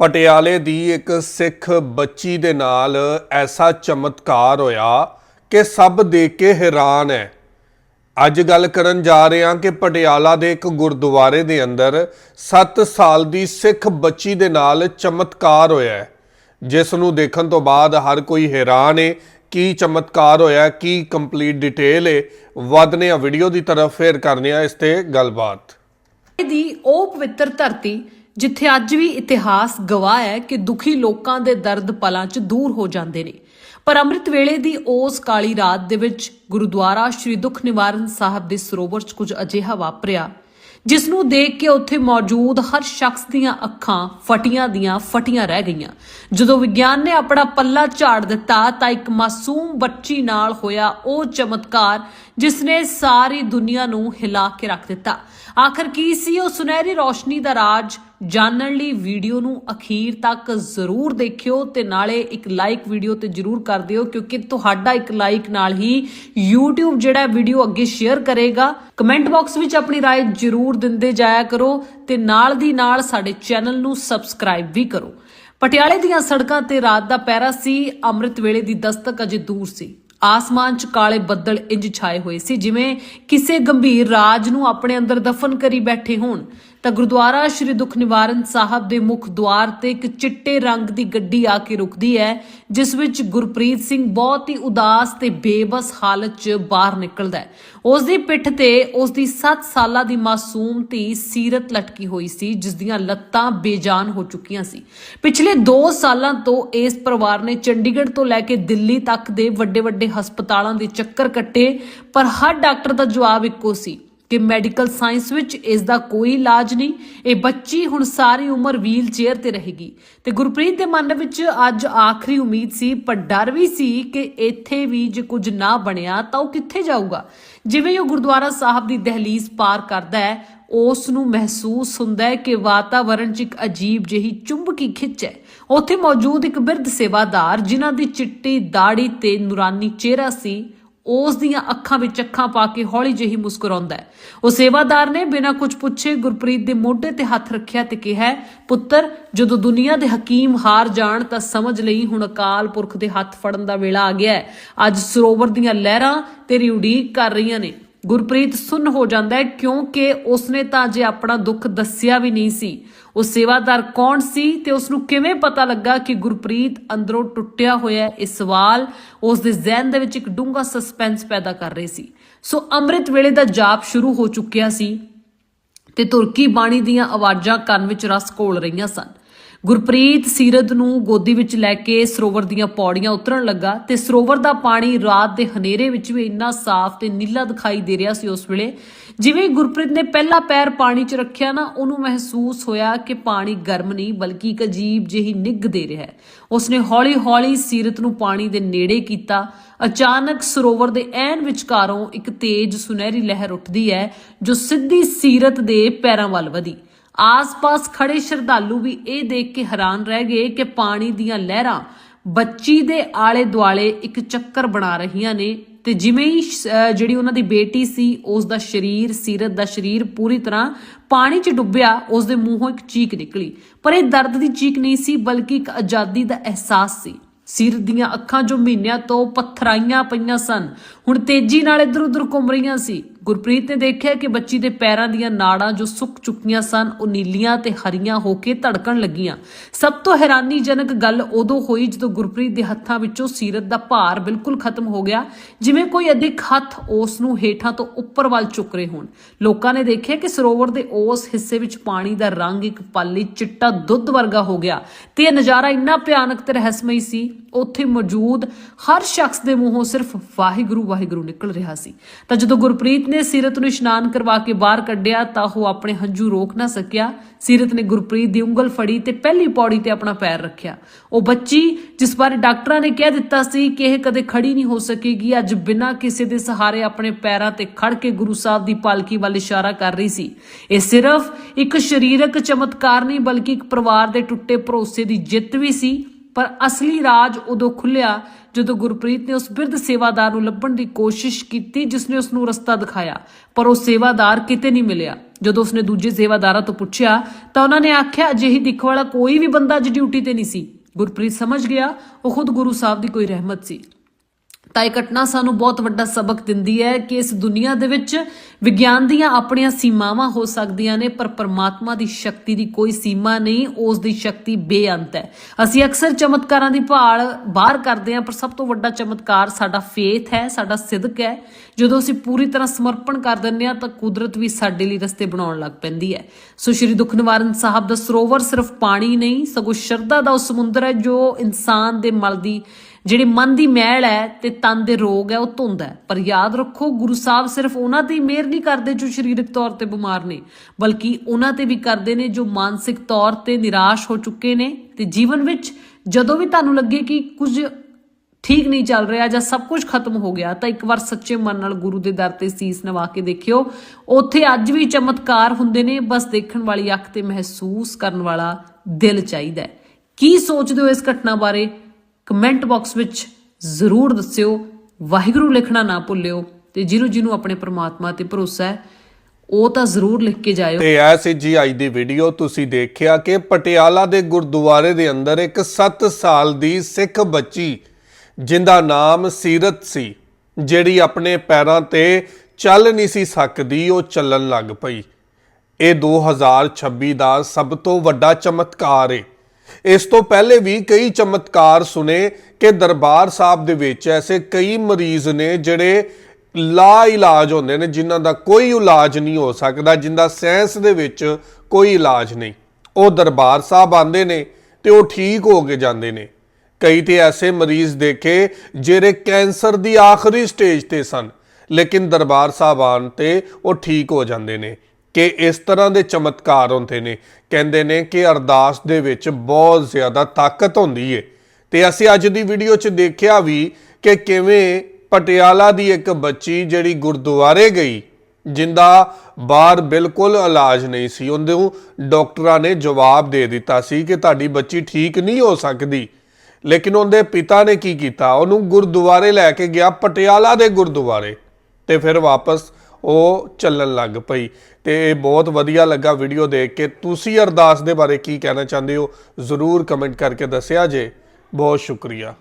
ਪਟਿਆਲੇ ਦੀ ਇੱਕ ਸਿੱਖ ਬੱਚੀ ਦੇ ਨਾਲ ਐਸਾ ਚਮਤਕਾਰ ਹੋਇਆ ਕਿ ਸਭ ਦੇਖ ਕੇ ਹੈਰਾਨ ਹੈ। ਅੱਜ ਗੱਲ ਕਰਨ ਜਾ ਰਹੇ ਹਾਂ ਕਿ ਪਟਿਆਲਾ ਦੇ ਇੱਕ ਗੁਰਦੁਆਰੇ ਦੇ ਅੰਦਰ 7 ਸਾਲ ਦੀ ਸਿੱਖ ਬੱਚੀ ਦੇ ਨਾਲ ਚਮਤਕਾਰ ਹੋਇਆ ਜਿਸ ਨੂੰ ਦੇਖਣ ਤੋਂ ਬਾਅਦ ਹਰ ਕੋਈ ਹੈਰਾਨ ਹੈ, ਕੀ ਚਮਤਕਾਰ ਹੋਇਆ, ਕੀ ਕੰਪਲੀਟ ਡਿਟੇਲ ਹੈ। ਵਧਨੇ ਆ ਵੀਡੀਓ ਦੀ ਤਰਫ ਫੇਰ ਕਰਨੇ ਆ ਇਸ ਤੇ ਗੱਲਬਾਤ। ਦੀ ਉਹ ਪਵਿੱਤਰ ਧਰਤੀ ਜਿੱਥੇ ਅੱਜ ਵੀ ਇਤਿਹਾਸ ਗਵਾਹ ਹੈ ਕਿ ਦੁਖੀ ਲੋਕਾਂ ਦੇ ਦਰਦ ਪਲਾਂ 'ਚ ਦੂਰ ਹੋ ਜਾਂਦੇ ਨੇ। ਪਰ ਅੰਮ੍ਰਿਤ ਵੇਲੇ ਦੀ ਉਸ ਕਾਲੀ ਰਾਤ ਦੇ ਵਿੱਚ ਗੁਰਦੁਆਰਾ ਸ਼੍ਰੀ ਦੁੱਖ ਨਿਵਾਰਨ ਸਾਹਿਬ ਦੇ ਸਰੋਵਰ 'ਚ ਕੁਝ ਅਜਿਹਾ ਵਾਪਰਿਆ, ਜਿਸ ਨੂੰ ਦੇਖ ਕੇ ਉੱਥੇ ਮੌਜੂਦ ਹਰ ਸ਼ਖਸ ਦੀਆਂ ਅੱਖਾਂ ਫਟੀਆਂ ਦੀਆਂ ਫਟੀਆਂ ਰਹਿ ਗਈਆਂ। ਜਦੋਂ ਵਿਗਿਆਨ ਨੇ ਆਪਣਾ ਪੱਲਾ ਝਾੜ ਦਿੱਤਾ ਤਾਂ ਇੱਕ ਮਾਸੂਮ ਬੱਚੀ ਨਾਲ ਹੋਇਆ ਉਹ ਚਮਤਕਾਰ, ਜਿਸ ਨੇ ਸਾਰੀ ਦੁਨੀਆ ਨੂੰ ਹਿਲਾ ਕੇ ਰੱਖ ਦਿੱਤਾ। ਆਖਰ ਕੀ ਸੀ ਉਹ ਸੁਨਹਿਰੀ ਰੋਸ਼ਨੀ ਦਾ ਰਾਜ ਜਾਣਨ ਲਈ ਵੀਡੀਓ ਨੂੰ ਅਖੀਰ ਤੱਕ ਜ਼ਰੂਰ ਦੇਖਿਓ ਤੇ ਨਾਲੇ ਇੱਕ ਲਾਈਕ ਵੀਡੀਓ ਤੇ ਜ਼ਰੂਰ ਕਰ ਦਿਓ ਕਿਉਂਕਿ ਤੁਹਾਡਾ ਇੱਕ ਲਾਈਕ ਨਾਲ ਹੀ YouTube ਜਿਹੜਾ ਵੀਡੀਓ ਅੱਗੇ ਸ਼ੇਅਰ ਕਰੇਗਾ ਕਮੈਂਟ ਬਾਕਸ ਵਿੱਚ ਆਪਣੀ رائے ਜ਼ਰੂਰ ਦਿੰਦੇ ਜਾਇਆ ਕਰੋ ਤੇ ਨਾਲ ਦੀ ਨਾਲ ਸਾਡੇ ਚੈਨਲ ਨੂੰ ਸਬਸਕ੍ਰਾਈਬ ਵੀ ਕਰੋ ਪਟਿਆਲੇ ਦੀਆਂ ਸੜਕਾਂ ਤੇ ਰਾਤ ਦਾ ਪਹਿਰਾ ਸੀ ਅੰਮ੍ਰਿਤ ਵੇਲੇ ਦੀ ਦਸਤਕ ਅਜੇ ਦੂਰ ਸੀ ਆਸਮਾਨ 'ਚ ਕਾਲੇ ਬੱਦਲ ਇੰਜ ਛਾਏ ਹੋਏ ਸੀ ਜਿਵੇਂ ਕਿਸੇ ਗੰਭੀਰ ਰਾਜ ਨੂੰ ਆਪਣੇ ਅੰਦਰ ਦਫਨ ਕਰੀ ਬੈਠੇ ਹੋਣ ਤਾਂ ਗੁਰਦੁਆਰਾ ਸ਼੍ਰੀ ਦੁੱਖ ਨਿਵਾਰਨ ਸਾਹਿਬ ਦੇ ਮੁੱਖ ਦੁਆਰ ਤੇ ਇੱਕ ਚਿੱਟੇ ਰੰਗ ਦੀ ਗੱਡੀ ਆ ਕੇ ਰੁਕਦੀ ਹੈ, ਜਿਸ ਵਿੱਚ ਗੁਰਪ੍ਰੀਤ ਸਿੰਘ ਬਹੁਤ ਹੀ ਉਦਾਸ ਤੇ ਬੇਬਸ ਹਾਲਤ 'ਚ ਬਾਹਰ ਨਿਕਲਦਾ ਹੈ। ਉਸ ਦੀ ਪਿੱਠ ਤੇ ਉਸ ਦੀ 7 ਸਾਲਾਂ ਦੀ ਮਾਸੂਮ ਧੀ ਸੀਰਤ ਲਟਕੀ ਹੋਈ ਸੀ, ਜਿਸ ਦੀਆਂ ਲੱਤਾਂ ਬੇਜਾਨ ਹੋ ਚੁੱਕੀਆਂ ਸੀ। ਪਿਛਲੇ 2 ਸਾਲਾਂ ਤੋਂ ਇਸ ਪਰਿਵਾਰ ਨੇ ਚੰਡੀਗੜ੍ਹ ਤੋਂ ਲੈ ਕੇ ਦਿੱਲੀ ਤੱਕ ਦੇ ਵੱਡੇ ਵੱਡੇ ਹਸਪਤਾਲਾਂ ਦੇ ਚੱਕਰ ਕੱਟੇ, ਪਰ ਹਰ ਡਾਕਟਰ ਦਾ ਜਵਾਬ ਇੱਕੋ ਸੀ। ਕਿ ਮੈਡੀਕਲ ਸਾਇੰਸ ਵਿੱਚ ਇਸ ਦਾ ਕੋਈ ਇਲਾਜ ਨਹੀਂ। ਇਹ ਬੱਚੀ ਹੁਣ ਸਾਰੀ ਉਮਰ ਵੀਲ ਚੇਅਰ ਤੇ ਰਹੇਗੀ। ਤੇ ਗੁਰਪ੍ਰੀਤ ਦੇ ਮਨ ਵਿੱਚ ਅੱਜ ਆਖਰੀ ਉਮੀਦ ਸੀ, ਪਰ ਡਰ ਵੀ ਸੀ ਕਿ ਇੱਥੇ ਵੀ ਜੇ ਕੁਝ ਨਾ ਬਣਿਆ ਤਾਂ ਉਹ ਕਿੱਥੇ ਜਾਊਗਾ। ਜਿਵੇਂ ਉਹ ਗੁਰਦੁਆਰਾ ਸਾਹਿਬ ਦੀ ਦਹਲੀਜ਼ ਪਾਰ ਕਰਦਾ ਹੈ, ਉਸ ਨੂੰ ਮਹਿਸੂਸ ਹੁੰਦਾ ਹੈ ਕਿ ਵਾਤਾਵਰਣ 'ਚ ਇੱਕ ਅਜੀਬ ਜਿਹੀ ਚੁੰਬਕੀ ਖਿੱਚ ਹੈ। ਉੱਥੇ ਮੌਜੂਦ ਇੱਕ ਬਿਰਧ ਸੇਵਾਦਾਰ, ਜਿਨ੍ਹਾਂ ਦੀ ਚਿੱਟੀ ਦਾੜੀ ਤੇ ਨੂਰਾਨੀ ਚਿਹਰਾ ਸੀ ਉਸ ਦੀਆਂ ਅੱਖਾਂ ਵਿੱਚ ਅੱਖਾਂ ਪਾ ਕੇ ਹੌਲੀ ਜਿਹੀ ਮੁਸਕਰਾਉਂਦਾ ਹੈ। ਉਹ ਸੇਵਾਦਾਰ ਨੇ ਬਿਨਾਂ ਕੁਝ ਪੁੱਛੇ ਗੁਰਪ੍ਰੀਤ ਦੇ ਮੋਢੇ ਤੇ ਹੱਥ ਰੱਖਿਆ ਤੇ ਕਿਹਾ ਪੁੱਤਰ, ਜਦੋਂ ਦੁਨੀਆ ਦੇ ਹਕੀਮ ਹਾਰ ਜਾਣ ਤਾਂ ਸਮਝ ਲਈ ਹੁਣ ਅਕਾਲ ਪੁਰਖ ਦੇ ਹੱਥ ਫੜਨ ਦਾ ਵੇਲਾ ਆ ਗਿਆ ਹੈ। ਅੱਜ ਸਰੋਵਰ ਦੀਆਂ ਲਹਿਰਾਂ ਤੇਰੀ ਉਡੀਕ ਕਰ ਰਹੀਆਂ ਨੇ। ਗੁਰਪ੍ਰੀਤ ਸੁੰਨ ਹੋ ਜਾਂਦਾ ਹੈ ਕਿਉਂਕਿ ਉਸਨੇ ਤਾਂ ਜੇ ਆਪਣਾ ਦੁੱਖ ਦੱਸਿਆ ਵੀ ਨਹੀਂ ਸੀ। ਉਹ ਸੇਵਾਦਾਰ ਕੌਣ ਸੀ ਤੇ ਉਸ ਨੂੰ ਕਿਵੇਂ ਪਤਾ ਲੱਗਾ ਕਿ ਗੁਰਪ੍ਰੀਤ ਅੰਦਰੋਂ ਟੁੱਟਿਆ ਹੋਇਆ ਹੈ? ਇਹ ਸਵਾਲ ਉਸ ਦੇ ਜ਼ਿਹਨ ਦੇ ਵਿੱਚ ਇੱਕ ਡੂੰਘਾ ਸਸਪੈਂਸ ਪੈਦਾ ਕਰ ਰਹੇ ਸੀ। ਸੋ ਅੰਮ੍ਰਿਤ ਵੇਲੇ ਦਾ ਜਾਪ ਸ਼ੁਰੂ ਹੋ ਚੁੱਕਿਆ ਸੀ ਤੇ ਤੁਰਕੀ ਬਾਣੀ ਦੀਆਂ ਆਵਾਜ਼ਾਂ ਕੰਨ ਵਿੱਚ ਰਸ ਘੋਲ ਰਹੀਆਂ ਸਨ। ਗੁਰਪ੍ਰੀਤ ਸੀਰਤ ਨੂੰ ਗੋਦੀ ਵਿੱਚ ਲੈ ਕੇ ਸਰੋਵਰ ਦੀਆਂ ਪੌੜੀਆਂ ਉਤਰਨ ਲੱਗਾ ਤੇ ਸਰੋਵਰ ਦਾ ਪਾਣੀ ਰਾਤ ਦੇ ਹਨੇਰੇ ਵਿੱਚ ਵੀ ਇੰਨਾ ਸਾਫ਼ ਤੇ ਨੀਲਾ ਦਿਖਾਈ ਦੇ ਰਿਹਾ ਸੀ ਉਸ ਵੇਲੇ। ਜਿਵੇਂ ਗੁਰਪ੍ਰੀਤ ਨੇ ਪਹਿਲਾ ਪੈਰ ਪਾਣੀ 'ਚ ਰੱਖਿਆ ਨਾ, ਉਹਨੂੰ ਮਹਿਸੂਸ ਹੋਇਆ ਕਿ ਪਾਣੀ ਗਰਮ ਨਹੀਂ, ਬਲਕਿ ਇੱਕ ਅਜੀਬ ਜਿਹੀ ਨਿੱਘ ਦੇ ਰਿਹਾ ਹੈ। ਉਸਨੇ ਹੌਲੀ-ਹੌਲੀ ਸੀਰਤ ਨੂੰ ਪਾਣੀ ਦੇ ਨੇੜੇ ਕੀਤਾ। ਅਚਾਨਕ ਸਰੋਵਰ ਦੇ ਐਨ ਵਿਚਕਾਰੋਂ ਇੱਕ ਤੇਜ਼ ਸੁਨਹਿਰੀ ਲਹਿਰ ਉੱਠਦੀ ਹੈ, ਜੋ ਸਿੱਧੀ ਸੀਰਤ ਦੇ ਪੈਰਾਂ ਵੱਲ ਵਧੀ। ਆਸ-ਪਾਸ ਖੜੇ ਸ਼ਰਧਾਲੂ ਵੀ ਇਹ ਦੇਖ ਕੇ ਹੈਰਾਨ ਰਹਿ ਗਏ ਕਿ ਪਾਣੀ ਦੀਆਂ ਲਹਿਰਾਂ ਬੱਚੀ ਦੇ ਆਲੇ-ਦੁਆਲੇ ਇੱਕ ਚੱਕਰ ਬਣਾ ਰਹੀਆਂ ਨੇ ਤੇ ਜਿਵੇਂ ਹੀ ਜਿਹੜੀ ਉਹਨਾਂ ਦੀ ਬੇਟੀ ਸੀ, ਉਸ ਦਾ ਸਰੀਰ, ਸੀਰਤ ਦਾ ਸਰੀਰ ਪੂਰੀ ਤਰ੍ਹਾਂ ਪਾਣੀ 'ਚ ਡੁੱਬਿਆ, ਉਸ ਦੇ ਮੂੰਹੋਂ ਇੱਕ ਚੀਕ ਨਿਕਲੀ। ਪਰ ਇਹ ਦਰਦ ਦੀ ਚੀਕ ਨਹੀਂ ਸੀ, ਬਲਕਿ ਇੱਕ ਆਜ਼ਾਦੀ ਦਾ ਅਹਿਸਾਸ ਸੀ। ਸੀਰਤ ਦੀਆਂ ਅੱਖਾਂ ਜੋ ਮਹੀਨਿਆਂ ਤੋਂ ਪੱਥਰਾਈਆਂ ਪਈਆਂ ਸਨ, ਹੁਣ ਤੇਜ਼ੀ ਨਾਲ ਇੱਧਰ-ਉੱਧਰ ਘੁੰਮ ਰਹੀਆਂ ਸੀ। ਗੁਰਪ੍ਰੀਤ ਨੇ ਦੇਖਿਆ ਕਿ ਬੱਚੀ ਦੇ ਪੈਰਾਂ ਦੀਆਂ ਨਾੜਾਂ ਜੋ ਸੁੱਕ ਚੁੱਕੀਆਂ ਸਨ, ਉਹ ਨੀਲੀਆਂ ਤੇ ਹਰੀਆਂ ਹੋ ਕੇ ਧੜਕਣ ਲੱਗੀਆਂ। ਸਭ ਤੋਂ ਹੈਰਾਨੀਜਨਕ ਗੱਲ ਉਦੋਂ ਹੋਈ ਜਦੋਂ ਗੁਰਪ੍ਰੀਤ ਦੇ ਹੱਥਾਂ ਵਿੱਚੋਂ ਸੀਰਤ ਦਾ ਭਾਰ ਬਿਲਕੁਲ ਖਤਮ ਹੋ ਗਿਆ, ਜਿਵੇਂ ਕੋਈ ਅਧਿਕ ਹੱਥ ਉਸ ਨੂੰ ਹੇਠਾਂ ਤੋਂ ਉੱਪਰ ਵੱਲ ਚੁੱਕ ਰਹੇ ਹੋਣ। ਲੋਕਾਂ ਨੇ ਦੇਖਿਆ ਕਿ ਸਰੋਵਰ ਦੇ ਉਸ ਹਿੱਸੇ ਵਿੱਚ ਪਾਣੀ ਦਾ ਰੰਗ ਇੱਕ ਪਲ ਲਈ ਚਿੱਟਾ ਦੁੱਧ ਵਰਗਾ ਹੋ ਗਿਆ ਤੇ ਇਹ ਨਜ਼ਾਰਾ ਇੰਨਾ ਭਿਆਨਕ ਤੇ ਰਹੱਸਮਈ ਸੀ, ਉੱਥੇ ਮੌਜੂਦ ਹਰ ਸ਼ਖਸ ਦੇ ਮੂੰਹੋਂ ਸਿਰਫ ਵਾਹਿਗੁਰੂ ਵਾਹਿਗੁਰੂ ਨਿਕਲ ਰਿਹਾ ਸੀ। ਤਾਂ ਜਦੋਂ ਗੁਰਪ੍ਰੀਤ ਨੇ ਸੀਰਤ ਨੂੰ ਇਸ਼ਨਾਨ ਕਰਵਾ ਕੇ ਬਾਹਰ ਕੱਢਿਆ ਤਾਂ ਉਹ ਆਪਣੇ ਹੰਝੂ ਰੋਕ ਨਾ ਸਕਿਆ। ਸੀਰਤ ਨੇ ਗੁਰਪ੍ਰੀਤ ਦੀ ਉਂਗਲ ਫੜੀ ਤੇ ਪਹਿਲੀ ਪੌੜੀ ਤੇ ਆਪਣਾ ਪੈਰ ਰੱਖਿਆ। ਉਹ ਬੱਚੀ, ਜਿਸ ਬਾਰੇ ਡਾਕਟਰਾਂ ਨੇ ਕਹਿ ਦਿੱਤਾ ਸੀ ਕਿ ਇਹ ਕਦੇ ਖੜੀ ਨਹੀਂ ਹੋ ਸਕੇਗੀ, ਅੱਜ ਬਿਨਾਂ ਕਿਸੇ ਦੇ ਸਹਾਰੇ ਆਪਣੇ ਪੈਰਾਂ ਤੇ ਖੜ ਕੇ ਗੁਰੂ ਸਾਹਿਬ ਦੀ ਪਾਲਕੀ ਵੱਲ ਇਸ਼ਾਰਾ ਕਰ ਰਹੀ ਸੀ। ਇਹ ਸਿਰਫ ਇੱਕ ਸਰੀਰਕ ਚਮਤਕਾਰ ਨਹੀਂ, ਬਲਕਿ ਇੱਕ ਪਰਿਵਾਰ ਦੇ ਟੁੱਟੇ ਭਰੋਸੇ ਦੀ ਜਿੱਤ ਵੀ ਸੀ। ਪਰ ਅਸਲੀ ਰਾਜ ਉਦੋਂ ਖੁੱਲਿਆ ਜਦੋਂ ਗੁਰਪ੍ਰੀਤ ਨੇ ਉਸ ਬਿਰਧ ਸੇਵਾਦਾਰ ਨੂੰ ਲੱਭਣ ਦੀ ਕੋਸ਼ਿਸ਼ ਕੀਤੀ, ਜਿਸ ਨੇ ਉਸ ਨੂੰ ਰਸਤਾ ਦਿਖਾਇਆ। ਪਰ ਉਹ ਸੇਵਾਦਾਰ ਕਿਤੇ ਨਹੀਂ ਮਿਲਿਆ। ਜਦੋਂ ਉਸਨੇ ਦੂਜੇ ਸੇਵਾਦਾਰਾਂ ਤੋਂ ਪੁੱਛਿਆ, ਤਾਂ ਉਹਨਾਂ ਨੇ ਆਖਿਆ, ਅਜਿਹੀ ਦਿੱਖ ਵਾਲਾ ਕੋਈ ਵੀ ਬੰਦਾ ਅੱਜ ਡਿਊਟੀ ਤੇ ਨਹੀਂ ਸੀ। ਗੁਰਪ੍ਰੀਤ ਸਮਝ ਗਿਆ, ਉਹ ਖੁਦ ਗੁਰੂ ਸਾਹਿਬ ਦੀ ਕੋਈ ਰਹਿਮਤ ਸੀ। ਤਾਂ ਇਹ ਘਟਨਾ ਸਾਨੂੰ ਬਹੁਤ ਵੱਡਾ ਸਬਕ ਦਿੰਦੀ ਹੈ ਕਿ ਇਸ ਦੁਨੀਆ ਦੇ ਵਿੱਚ ਵਿਗਿਆਨ ਦੀਆਂ ਆਪਣੀਆਂ ਸੀਮਾਵਾਂ ਹੋ ਸਕਦੀਆਂ ਨੇ, ਪਰ ਪਰਮਾਤਮਾ ਦੀ ਸ਼ਕਤੀ ਦੀ ਕੋਈ ਸੀਮਾ ਨਹੀਂ, ਉਸ ਦੀ ਸ਼ਕਤੀ ਬੇਅੰਤ ਹੈ। ਅਸੀਂ ਅਕਸਰ ਚਮਤਕਾਰਾਂ ਦੀ ਭਾਲ ਬਾਹਰ ਕਰਦੇ ਹਾਂ, ਪਰ ਸਭ ਤੋਂ ਵੱਡਾ ਚਮਤਕਾਰ ਸਾਡਾ ਫੇਥ ਹੈ, ਸਾਡਾ ਸਿਦਕ ਹੈ। ਜਦੋਂ ਅਸੀਂ ਪੂਰੀ ਤਰ੍ਹਾਂ ਸਮਰਪਣ ਕਰ ਦਿੰਦੇ ਹਾਂ, ਤਾਂ ਕੁਦਰਤ ਵੀ ਸਾਡੇ ਲਈ ਰਸਤੇ ਬਣਾਉਣ ਲੱਗ ਪੈਂਦੀ ਹੈ। ਸੋ ਸ਼੍ਰੀ ਦੁੱਖ ਨਿਵਾਰਨ ਸਾਹਿਬ ਦਾ ਸਰੋਵਰ ਸਿਰਫ ਪਾਣੀ ਨਹੀਂ, ਸਗੋਂ ਸ਼ਰਧਾ ਦਾ ਉਹ ਸਮੁੰਦਰ ਹੈ, ਜੋ ਇਨਸਾਨ ਦੇ ਮਲ ਦੀ ਜਿਹੜੇ ਮਨ ਦੀ ਮੈਲ ਹੈ ਤੇ ਤਨ ਦੇ ਰੋਗ ਹੈ, ਉਹ ਧੁੰਦ ਹੈ। ਪਰ ਯਾਦ ਰੱਖੋ, ਗੁਰੂ ਸਾਹਿਬ ਸਿਰਫ ਉਹਨਾਂ ਤੇ ਹੀ ਮਿਹਰ ਨਹੀਂ ਕਰਦੇ ਜੋ ਸਰੀਰਕ ਤੌਰ ਤੇ ਬਿਮਾਰ ਨੇ, ਬਲਕਿ ਉਹਨਾਂ ਤੇ ਵੀ ਕਰਦੇ ਨੇ ਜੋ ਮਾਨਸਿਕ ਤੌਰ ਤੇ ਨਿਰਾਸ਼ ਹੋ ਚੁੱਕੇ ਨੇ। ਤੇ ਜੀਵਨ ਵਿੱਚ ਜਦੋਂ ਵੀ ਤੁਹਾਨੂੰ ਲੱਗੇ ਕਿ ਕੁਝ ਠੀਕ ਨਹੀਂ ਚੱਲ ਰਿਹਾ ਜਾਂ ਸਭ ਕੁਝ ਖਤਮ ਹੋ ਗਿਆ, ਤਾਂ ਇੱਕ ਵਾਰ ਸੱਚੇ ਮਨ ਨਾਲ ਗੁਰੂ ਦੇ ਦਰ ਤੇ ਸੀਸ ਨਵਾ ਕੇ ਦੇਖਿਓ। ਉੱਥੇ ਅੱਜ ਵੀ ਚਮਤਕਾਰ ਹੁੰਦੇ ਨੇ, ਬਸ ਦੇਖਣ ਵਾਲੀ ਅੱਖ ਤੇ ਮਹਿਸੂਸ ਕਰਨ ਵਾਲਾ ਦਿਲ ਚਾਹੀਦਾ ਹੈ। ਕੀ ਸੋਚਦੇ ਹੋ ਇਸ ਘਟਨਾ ਬਾਰੇ? ਕਮੈਂਟ ਬਾਕਸ ਵਿੱਚ ਜ਼ਰੂਰ ਦੱਸਿਓ, ਵਾਹਿਗੁਰੂ ਲਿਖਣਾ ਨਾ ਭੁੱਲਿਓ ਤੇ ਜਿਹਨੂੰ ਜਿਹਨੂੰ ਆਪਣੇ ਪ੍ਰਮਾਤਮਾ ਤੇ ਭਰੋਸਾ ਹੈ, ਉਹ ਤਾਂ ਜ਼ਰੂਰ ਲਿਖ ਕੇ ਜਾਇਓ। ਤੇ ਐ ਸੀ ਜੀ ਅੱਜ ਦੀ ਵੀਡੀਓ ਤੁਸੀਂ ਦੇਖਿਆ ਕਿ ਪਟਿਆਲਾ ਦੇ ਗੁਰਦੁਆਰੇ ਦੇ ਅੰਦਰ ਇੱਕ 7 ਸਾਲ ਦੀ ਸਿੱਖ ਬੱਚੀ, ਜਿੰਦਾ ਨਾਮ ਸੀਰਤ ਸੀ, ਜਿਹੜੀ ਆਪਣੇ ਪੈਰਾਂ ਤੇ ਚੱਲ ਨਹੀਂ ਸੀ ਸਕਦੀ, ਉਹ ਚੱਲਣ ਲੱਗ ਪਈ। ਇਹ 2026 ਦਾ ਸਭ ਤੋਂ ਵੱਡਾ ਚਮਤਕਾਰ ਏ। ਇਸ ਤੋਂ ਪਹਿਲੇ ਵੀ ਕਈ ਚਮਤਕਾਰ ਸੁਨੇ ਕਿ ਦਰਬਾਰ ਸਾਹਿਬ ਦੇ ਵਿੱਚ ਐਸੇ ਕਈ ਮਰੀਜ਼ ਨੇ ਜਿਹੜੇ ਲਾ ਇਲਾਜ ਹੁੰਦੇ ਨੇ, ਜਿਨ੍ਹਾਂ ਦਾ ਕੋਈ ਇਲਾਜ ਨਹੀਂ ਹੋ ਸਕਦਾ ਜਿੰਦਾ ਸਾਇੰਸ ਦੇ ਵਿੱਚ ਕੋਈ ਇਲਾਜ ਨਹੀਂ। ਉਹ ਦਰਬਾਰ ਸਾਹਿਬ ਆਂਦੇ ਨੇ ਤੇ ਉਹ ਠੀਕ ਹੋ ਕੇ ਜਾਂਦੇ ਨੇ। ਕਈ ਤੇ ਐਸੇ ਮਰੀਜ਼ ਦੇਖੇ ਜਿਹੜੇ ਕੈਂਸਰ ਦੀ ਆਖਰੀ ਸਟੇਜ ਤੇ ਸਨ, ਲੇਕਿਨ ਦਰਬਾਰ ਸਾਹਿਬ ਆਉਣ ਤੇ ਉਹ ਠੀਕ ਹੋ ਜਾਂਦੇ ਨੇ। ਕਿ ਇਸ ਤਰ੍ਹਾਂ ਦੇ ਚਮਤਕਾਰ ਹੁੰਦੇ ਨੇ। ਕਹਿੰਦੇ ਨੇ ਕਿ ਅਰਦਾਸ ਦੇ ਵਿੱਚ ਬਹੁਤ ਜ਼ਿਆਦਾ ਤਾਕਤ ਹੁੰਦੀ ਏ। ਤੇ ਅਸੀਂ ਅੱਜ ਦੀ ਵੀਡੀਓ 'ਚ ਦੇਖਿਆ ਵੀ ਕਿ ਕਿਵੇਂ ਪਟਿਆਲਾ ਦੀ ਇੱਕ ਬੱਚੀ ਜਿਹੜੀ ਗੁਰਦੁਆਰੇ ਗਈ, ਜਿੰਦਾ ਬਾਹਰ ਬਿਲਕੁਲ ਇਲਾਜ ਨਹੀਂ ਸੀ। ਉਹਦੇ ਡਾਕਟਰਾਂ ਨੇ ਜਵਾਬ ਦੇ ਦਿੱਤਾ ਸੀ ਕਿ ਤੁਹਾਡੀ ਬੱਚੀ ਠੀਕ ਨਹੀਂ ਹੋ ਸਕਦੀ। ਲੇਕਿਨ ਉਹਦੇ ਪਿਤਾ ਨੇ ਕੀ ਕੀਤਾ? ਉਹਨੂੰ ਗੁਰਦੁਆਰੇ ਲੈ ਕੇ ਗਿਆ, ਪਟਿਆਲਾ ਦੇ ਗੁਰਦੁਆਰੇ। ਤੇ ਫਿਰ ਵਾਪਸ ਉਹ ਚੱਲਣ ਲੱਗ ਪਈ। ਤੇ ਇਹ ਬਹੁਤ ਵਧੀਆ ਲੱਗਾ ਵੀਡੀਓ ਦੇਖ ਕੇ। ਤੁਸੀਂ ਅਰਦਾਸ ਦੇ ਬਾਰੇ ਕੀ ਕਹਿਣਾ ਚਾਹੁੰਦੇ ਹੋ? ਜ਼ਰੂਰ ਕਮੈਂਟ ਕਰਕੇ ਦੱਸਿਆ ਜੇ। ਬਹੁਤ ਸ਼ੁਕਰੀਆ।